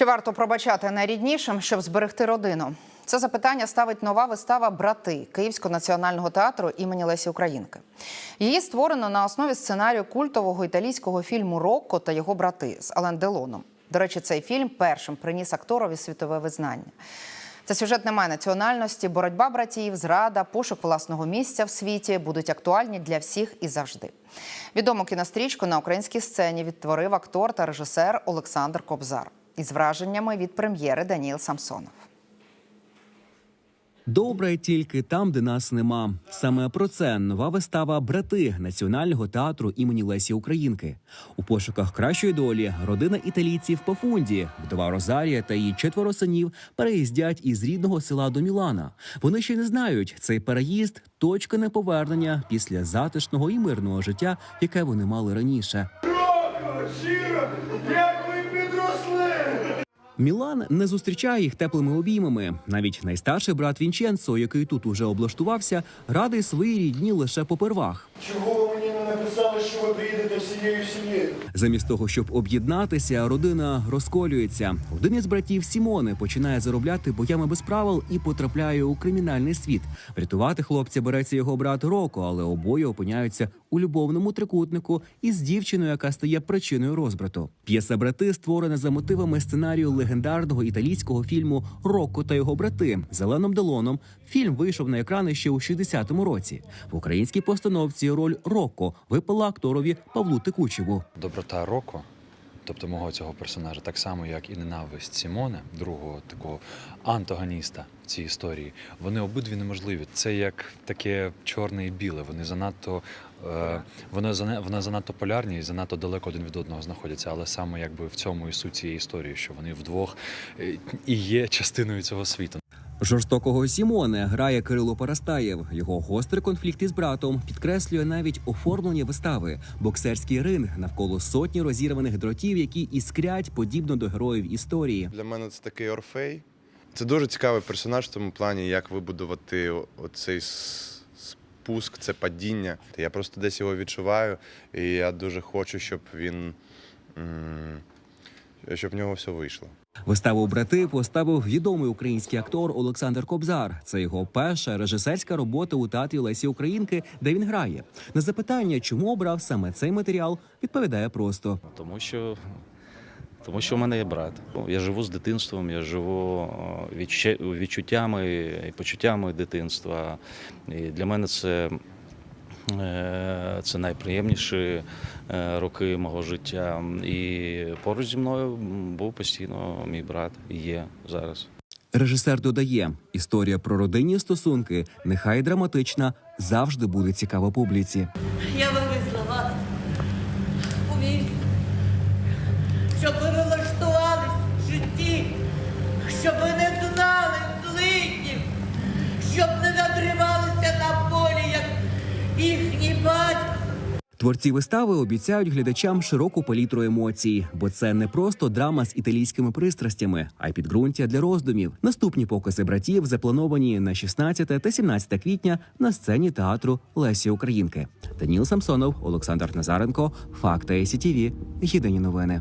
Чи варто пробачати найріднішим, щоб зберегти родину? Це запитання ставить нова вистава Брати Київського національного театру імені Лесі Українки. Її створено на основі сценарію культового італійського фільму Рокко та його брати з Ален Делоном. До речі, цей фільм першим приніс акторові світове визнання. Це сюжет немає національності, боротьба братів, зрада, пошук власного місця в світі будуть актуальні для всіх і завжди. Відому кінострічку на українській сцені відтворив актор та режисер Олександр Кобзар із враженнями від прем'єри Даніл Самсонов. Добре тільки там, де нас нема. Саме про це нова вистава Брати Національного театру імені Лесі Українки. У пошуках кращої долі родина італійців по фунді, вдова Розарія та її четверо синів переїздять із рідного села до Мілана. Вони ще не знають, цей переїзд точка неповернення після затишного і мирного життя, яке вони мали раніше. Роко, Шіро, як ви підросли! Мілан не зустрічає їх теплими обіймами. Навіть найстарший брат Вінченцо, який тут уже облаштувався, радий своїй рідні лише попервах. Чого написали, що ви приїдете всією сім'єю? Замість того, щоб об'єднатися, родина розколюється. Один із братів Сімоне починає заробляти боями без правил і потрапляє у кримінальний світ. Врятувати хлопця береться його брат Роко, але обоє опиняються у любовному трикутнику із дівчиною, яка стає причиною розбрату. П'єса брати створена за мотивами сценарію легендарного італійського фільму Роко та його брати з Еленом Делоном. Фільм вийшов на екрани ще у 60-му році. В українській постановці роль Роко випала акторові Павлу Текучеву. доброта Роко, тобто мого цього персонажа, так само як і ненависть Сімоне, другого такого антагоніста в цій історії, вони обидві неможливі. Це як таке чорне і біле. Вони занадто е, вони, зана- занадто полярні і занадто далеко один від одного знаходяться. Але саме якби в цьому і суть цієї історії, що вони вдвох е, і є частиною цього світу. Жорстокого Сімоне грає Кирило Парастаєв. Його гострий конфлікт із братом підкреслює навіть оформлення вистави, боксерський ринг навколо сотні розірваних дротів, які іскрять подібно до героїв історії. Для мене це такий орфей. Це дуже цікавий персонаж в тому плані, як вибудувати оцей спуск, це падіння. Я просто десь його відчуваю, і я дуже хочу, щоб він. Щоб в нього все вийшло. Виставу брати поставив відомий український актор Олександр Кобзар. Це його перша режисерська робота у театрі Лесі Українки, де він грає. На запитання, чому обрав саме цей матеріал, відповідає просто. Тому що, тому що в мене є брат. Я живу з дитинством, я живу е, відчу- відчуттями і почуттями дитинства. І для мене це, це найприємніші е, роки мого життя. І поруч зі мною був постійно мій брат і є зараз. Режисер додає: історія про родинні стосунки, нехай драматична, завжди буде цікава публіці. Я вивезла вас у місто, щоб ви влаштувались Творці вистави обіцяють глядачам широку палітру емоцій, бо це не просто драма з італійськими пристрастями, а й підґрунтя для роздумів. Наступні покази братів заплановані на 16 та 17 квітня на сцені театру Лесі Українки. Даніл Самсонов, Олександр Назаренко, Факти СІТІВІ. Єдині новини.